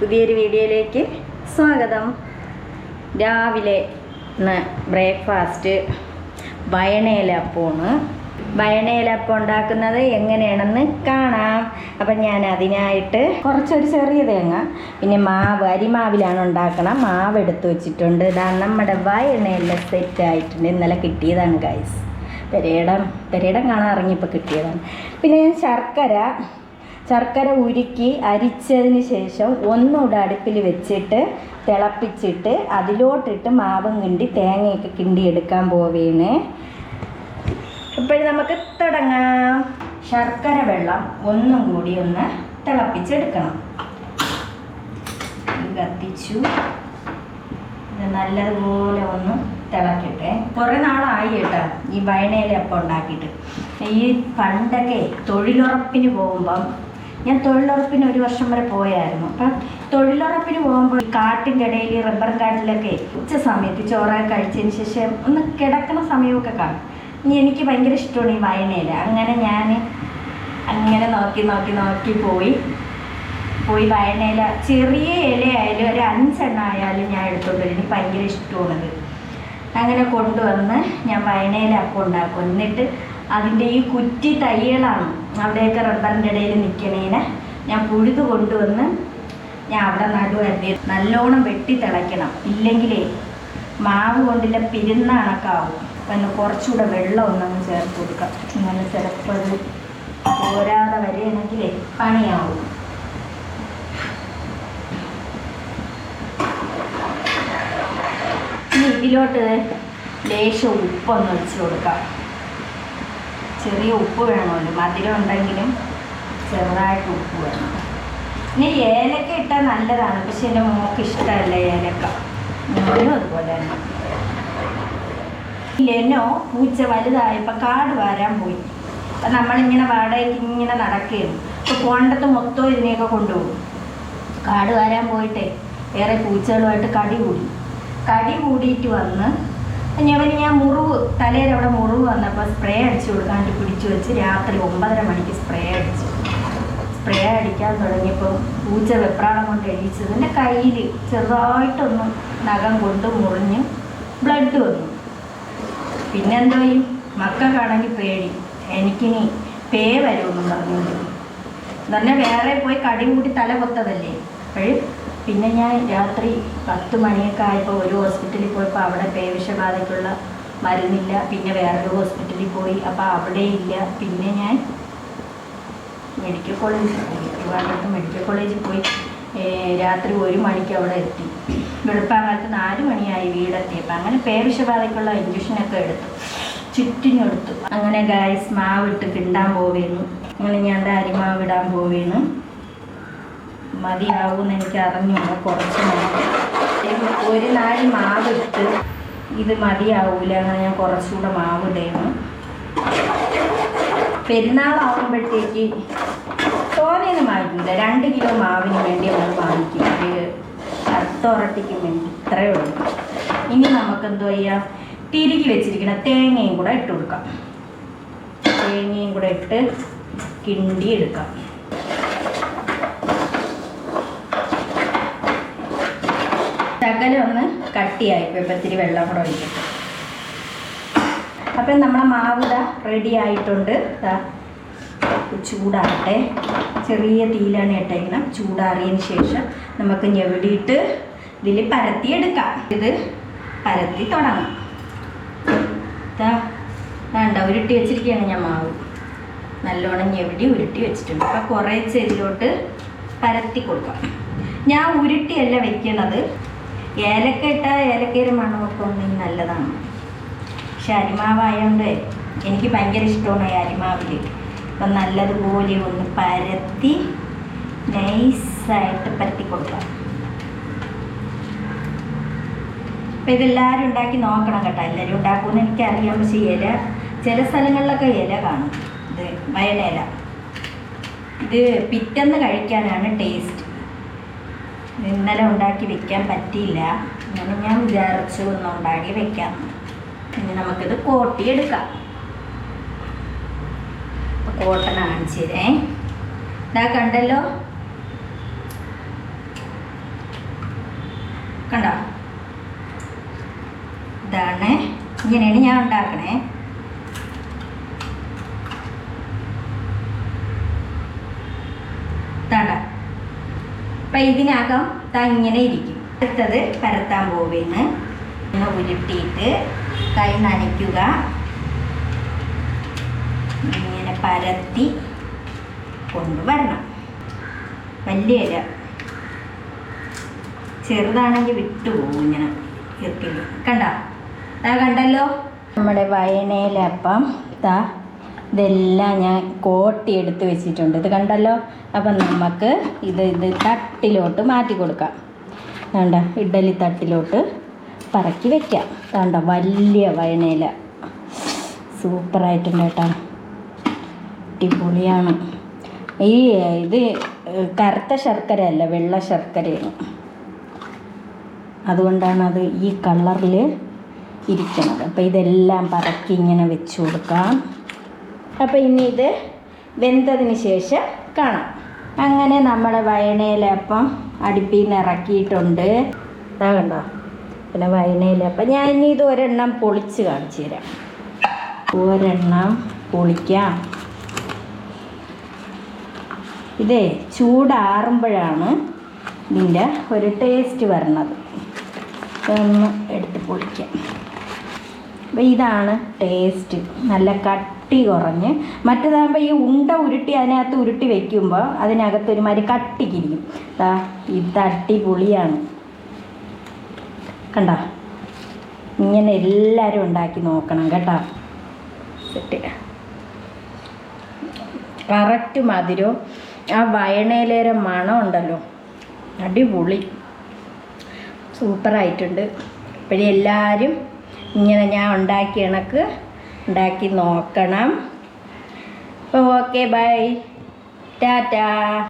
പുതിയൊരു വീഡിയോയിലേക്ക് സ്വാഗതം. രാവിലെ ഇന്ന് ബ്രേക്ക്ഫാസ്റ്റ് വയണയിലപ്പമാണ് വയണയിലപ്പം ഉണ്ടാക്കുന്നത് എങ്ങനെയാണെന്ന് കാണാം. അപ്പം ഞാൻ അതിനായിട്ട് കുറച്ചൊരു ചെറിയ തേങ്ങ പിന്നെ മാവ് അരിമാവിലാണ് ഉണ്ടാക്കണം. മാവ് എടുത്തു വെച്ചിട്ടുണ്ട്. ഇതാ നമ്മുടെ വയണയെല്ലാം സെറ്റ് ആയിട്ടുണ്ട്. ഇന്നലെ കിട്ടിയതാണ് ഗൈസ് പെരേടം പെരേടം കാണാൻ ഇറങ്ങിയപ്പോൾ കിട്ടിയതാണ്. പിന്നെ ഞാൻ ശർക്കര ശർക്കര ഉരുക്കി അരിച്ചതിന് ശേഷം ഒന്നുകൂടെ അടുപ്പിൽ വെച്ചിട്ട് തിളപ്പിച്ചിട്ട് അതിലോട്ടിട്ട് മാവും കിണ്ടി തേങ്ങയൊക്കെ കിണ്ടി എടുക്കാൻ പോവേണ്. ഇപ്പോഴും നമുക്ക് തുടങ്ങാം. ശർക്കര വെള്ളം ഒന്നും കൂടി ഒന്ന് തിളപ്പിച്ചെടുക്കണം. കത്തിച്ചു. നല്ലതുപോലെ ഒന്ന് തിളക്കട്ടെ. കുറേ നാളായി കേട്ടോ ഈ വയണയിലപ്പം ഉണ്ടാക്കിയിട്ട്. ഈ പണ്ടൊക്കെ തൊഴിലുറപ്പിന് പോകുമ്പം ഞാൻ തൊഴിലുറപ്പിന് ഒരു വർഷം വരെ പോയായിരുന്നു. അപ്പം തൊഴിലുറപ്പിന് പോകുമ്പോൾ കാട്ടിന്റെ ഇടയിൽ റബ്ബർ കാട്ടിലൊക്കെ ഉച്ച സമയത്ത് ചോറൊക്കെ കഴിച്ചതിന് ശേഷം ഒന്ന് കിടക്കുന്ന സമയമൊക്കെ കാണും. ഇനി എനിക്ക് ഭയങ്കര ഇഷ്ടമാണ് ഈ വയനയിൽ അങ്ങനെ ഞാൻ അങ്ങനെ നോക്കി നോക്കി നോക്കി പോയി. പോയി വയനയിൽ ചെറിയ ഇലയായാലും ഒരു അഞ്ചെണ്ണായാലും ഞാൻ എടുത്തുകൊണ്ട് എനിക്ക് ഭയങ്കര ഇഷ്ടമാണത്. അങ്ങനെ കൊണ്ടുവന്ന് ഞാൻ വയനയില അപ്പം ഉണ്ടാക്കും എന്നിട്ട് അതിന്റെ ഈ കുറ്റി തയ്യലാണ് അവിടെയൊക്കെ റബ്ബറിന്റെ ഇടയിൽ നിൽക്കണേനെ. ഞാൻ പുഴുത് കൊണ്ടുവന്ന് ഞാൻ അവിടെ നടുവരുത്തി നല്ലോണം വെട്ടി തിളയ്ക്കണം. ഇല്ലെങ്കിലേ മാവ് കൊണ്ടില്ല പിരുന്ന അപ്പം ഒന്ന് കുറച്ചുകൂടെ വെള്ളം ഒന്നങ്ങ് ചേർത്ത് കൊടുക്കാം. ഇങ്ങനെ ചിലപ്പോൾ പോരാതെ വരികയാണെങ്കിലേ പണിയാവും. ഇനി ഇതിലോട്ട് ലേശം ഉപ്പൊന്ന് വെച്ച് കൊടുക്കാം. ചെറിയ ഉപ്പ് വേണമല്ലോ മധുരം ഉണ്ടെങ്കിലും ചെറുതായിട്ട് ഉപ്പ് വേണം. ഇനി ഏലക്ക ഇട്ടാൽ നല്ലതാണ്. പക്ഷെ എന്റെ മോക്ക് ഇഷ്ടമല്ല ഏലക്ക. ഞാനും അതുപോലെ തന്നെ. ലെനോ പൂച്ച വലുതായപ്പോൾ കാട് വരാൻ പോയി. അപ്പം നമ്മളിങ്ങനെ വാടകയ്ക്ക് ഇങ്ങനെ നടക്കുകയാണ്. അപ്പോൾ പോണ്ടത്ത് മൊത്തം ഇതിനെയൊക്കെ കൊണ്ടുപോകും. കാട് വരാൻ പോയിട്ടേ. ഏറെ പൂച്ചകളുമായിട്ട് കടി കൂടി. കടി കൂടിയിട്ട് വന്ന് ഞവന് ഞാൻ മുറിവ്. തലയിൽ അവിടെ മുറിവ് വന്നപ്പോൾ സ്പ്രേ അടിച്ചു കൊടുക്കാണ്ട് പിടിച്ചു വെച്ച് രാത്രി ഒമ്പതര മണിക്ക് സ്പ്രേ അടിച്ചു. സ്പ്രേ അടിക്കാൻ തുടങ്ങിയപ്പോൾ പൂച്ച വെപ്രാളം കൊണ്ട് എഴുതിച്ചത് എന്റെ കയ്യിൽ ചെറുതായിട്ടൊന്ന് നഖം കൊണ്ട് മുറിഞ്ഞ് ബ്ലഡ് വന്നു. പിന്നെന്തോ ഈ മക്കൾക്കാണെങ്കിൽ പേടി. എനിക്കിനി പേ വരുമെന്നും പറഞ്ഞു തന്നെ വേറെ പോയി കടി കൂടി തല പൊത്തതല്ലേ? അപ്പോഴും പിന്നെ ഞാൻ രാത്രി പത്ത് മണിയൊക്കെ ആയപ്പോൾ ഒരു ഹോസ്പിറ്റലിൽ പോയപ്പോൾ അവിടെ പേവിഷബാധയ്ക്കുള്ള മരുന്നില്ല പിന്നെ വേറൊരു ഹോസ്പിറ്റലിൽ പോയി. അപ്പോൾ അവിടെ ഇല്ല. പിന്നെ ഞാൻ മെഡിക്കൽ പോയി ട്രിവാൻഡ്രത്ത് മെഡിക്കൽ കോളേജിൽ പോയി. രാത്രി ഒരു മണിക്ക് അവിടെ എത്തി. വെളുപ്പാകാലത്ത് നാല് മണിയായി വീടെത്തിയപ്പോൾ അങ്ങനെ പേവിഷബാധയ്ക്കുള്ള ഇഞ്ചക്ഷനൊക്കെ എടുത്തു. ചുറ്റിനും എടുത്തു. അങ്ങനെ മാവ് മാവിട്ട് കിണ്ടാൻ പോവേന്നു. അങ്ങനെ ഞാൻ അരിമാവ് ഇടാൻ പോവേന്നു. മതിയാവുമെന്ന് എനിക്ക് അറിഞ്ഞൂടാ കുറച്ച് ഒരു നാല് മാവ് ഇട്ട് ഇത് മതിയാവൂല അങ്ങനെ ഞാൻ കുറച്ചുകൂടെ മാവ് ഇടേന്നു പെരുന്നാളാവുമ്പോഴത്തേക്ക് തോനെയൊന്നും വാങ്ങിക്കില്ല രണ്ട് കിലോ മാവിന് വേണ്ടി നമ്മൾ വാങ്ങിക്കും. ഒരു അത്തോറട്ടിക്ക് വേണ്ടി. ഇത്രയേ ഉള്ളൂ. ഇനി നമുക്ക് എന്തോ ചെയ്യാം? തിരികി വെച്ചിരിക്കുന്ന തേങ്ങയും കൂടെ ഇട്ട് കൊടുക്കാം. തേങ്ങയും കൂടെ ഇട്ട് കിണ്ടി എടുക്കാം. ശകലം ഒന്ന് കട്ടിയായിപ്പോൾ ഇപ്പം ഇത്തിരി വെള്ളം കൂടെ ഒഴിക്കട്ടെ അപ്പം നമ്മളെ മാവിട റെഡി ആയിട്ടുണ്ട്. ചൂടാറട്ടെ ചെറിയ തീയിലാണ് ഇട്ടേക്കണം ചൂടാറിയതിന് ശേഷം നമുക്ക് ഞെവിടിയിട്ട് ഇതിൽ പരത്തിയെടുക്കാം. ഇത് പരത്തി തുടങ്ങാം. വേണ്ട ഉരുട്ടി വെച്ചിരിക്കുകയാണ് ഞാൻ മാവ്. നല്ലോണം ഞെവിടി ഉരുട്ടി വെച്ചിട്ടുണ്ട്. അപ്പം കുറേ ചെരിലോട്ട് പരത്തി കൊടുക്കാം. ഞാൻ ഉരുട്ടിയല്ല വെക്കണത്. ഏലക്ക ഇട്ട ഏലക്കയുടെ മണമൊക്കെ ഉണ്ടെങ്കിൽ നല്ലതാണ്. പക്ഷെ അരിമാവായതുകൊണ്ട് എനിക്ക് ഭയങ്കര ഇഷ്ടമാണ് ഈ അരിമാവിൽ അപ്പം നല്ലതുപോലെ ഒന്ന് പരത്തി നൈസായിട്ട് പരത്തി കൊടുക്കാം. അപ്പം ഇതെല്ലാവരും ഉണ്ടാക്കി നോക്കണം കേട്ടോ. എല്ലാവരും ഉണ്ടാക്കുമെന്ന് എനിക്കറിയാം. പക്ഷേ ഇല ചില സ്ഥലങ്ങളിലൊക്കെ ഇല കാണും. ഇത് വയലയില ഇത് പിറ്റന്ന് കഴിക്കാനാണ് ടേസ്റ്റ് ഇന്നലെ ഉണ്ടാക്കി വെക്കാൻ പറ്റിയില്ല. അങ്ങനെ ഞാൻ വിചാരിച്ചു ഒന്ന് ഉണ്ടാക്കി വെക്കാം. ഇനി നമുക്കിത് കോട്ടിയെടുക്കാം. അപ്പം കോട്ടൺ കാണിച്ചതേ ഇതാ കണ്ടല്ലോ? കണ്ടോ? ഇതാണ്. ഇങ്ങനെയാണ് ഞാൻ ഉണ്ടാക്കണേ. അപ്പം ഇതിനകം തങ്ങനെ ഇരിക്കും. അടുത്തത് പരത്താൻ പോവേന്ന്. ഇങ്ങനെ ഉരുട്ടിയിട്ട് കൈ നനയ്ക്കുക. ഇങ്ങനെ പരത്തി കൊണ്ടുവരണം വലിയ ഇല. ചെറുതാണെങ്കിൽ വിട്ടുപോകും ഇങ്ങനെ ഇറക്കിൽ കണ്ട? കണ്ടല്ലോ? നമ്മുടെ വയനയിലപ്പം ദാ ഇതെല്ലാം ഞാൻ കോട്ടി എടുത്ത് വെച്ചിട്ടുണ്ട്. ഇത് കണ്ടല്ലോ? അപ്പം നമുക്ക് ഇത് ഇത് തട്ടിലോട്ട് മാറ്റി കൊടുക്കാം. വേണ്ട ഇഡലി തട്ടിലോട്ട് പറക്കി വെക്കാം. വേണ്ട വലിയ വയനയില സൂപ്പറായിട്ടുണ്ട് കേട്ടോ. അടിപൊളിയാണ്. ഈ ഇത് കറുത്ത ശർക്കര അല്ല വെള്ള ശർക്കരയാണ്. അതുകൊണ്ടാണ് അത് ഈ കളറിൽ ഇരിക്കുന്നത്. അപ്പോൾ ഇതെല്ലാം പറക്കി ഇങ്ങനെ വെച്ച് കൊടുക്കാം. അപ്പോൾ ഇനി ഇത് വെന്തതിന് ശേഷം കാണാം. അങ്ങനെ നമ്മുടെ വയണയിലപ്പം അടുപ്പിൽ നിന്ന് ഇറക്കിയിട്ടുണ്ട്. ഇതാ കണ്ടോ? പിന്നെ വയണയിലപ്പം ഞാൻ ഇനി ഇത് ഒരെണ്ണം പൊളിച്ച് കാണിച്ചു തരാം. ഒരെണ്ണം പൊളിക്കാം. ഇതേ ചൂടാറുമ്പോഴാണ് ഇതിന്റെ ഒരു ടേസ്റ്റ് വരണത്. ഒന്ന് എടുത്ത് പൊളിക്കാം. അപ്പോൾ ഇതാണ് ടേസ്റ്റ്. നല്ല കട്ടി കുറഞ്ഞ് മറ്റേതാകുമ്പോൾ ഈ ഉണ്ട ഉരുട്ടി അതിനകത്ത് ഉരുട്ടി വെക്കുമ്പോൾ അതിനകത്ത് ഒരുമാതിരി കട്ടിക്കിരിക്കും ഇത് അടിപൊളിയാണ്. കണ്ട? ഇങ്ങനെ എല്ലാവരും ഉണ്ടാക്കി നോക്കണം കേട്ടോ. സെറ്റ് കറക്റ്റ് മധുരവും ആ വയണയിലേറെ മണം ഉണ്ടല്ലോ. അടിപൊളി. സൂപ്പറായിട്ടുണ്ട്. ഇപ്പോഴും എല്ലാവരും ഇങ്ങനെ ഞാൻ ഉണ്ടാക്കിയ കണക്ക് ഉണ്ടാക്കി നോക്കണം. അപ്പോൾ ഓക്കെ ബൈ. ടാറ്റാ.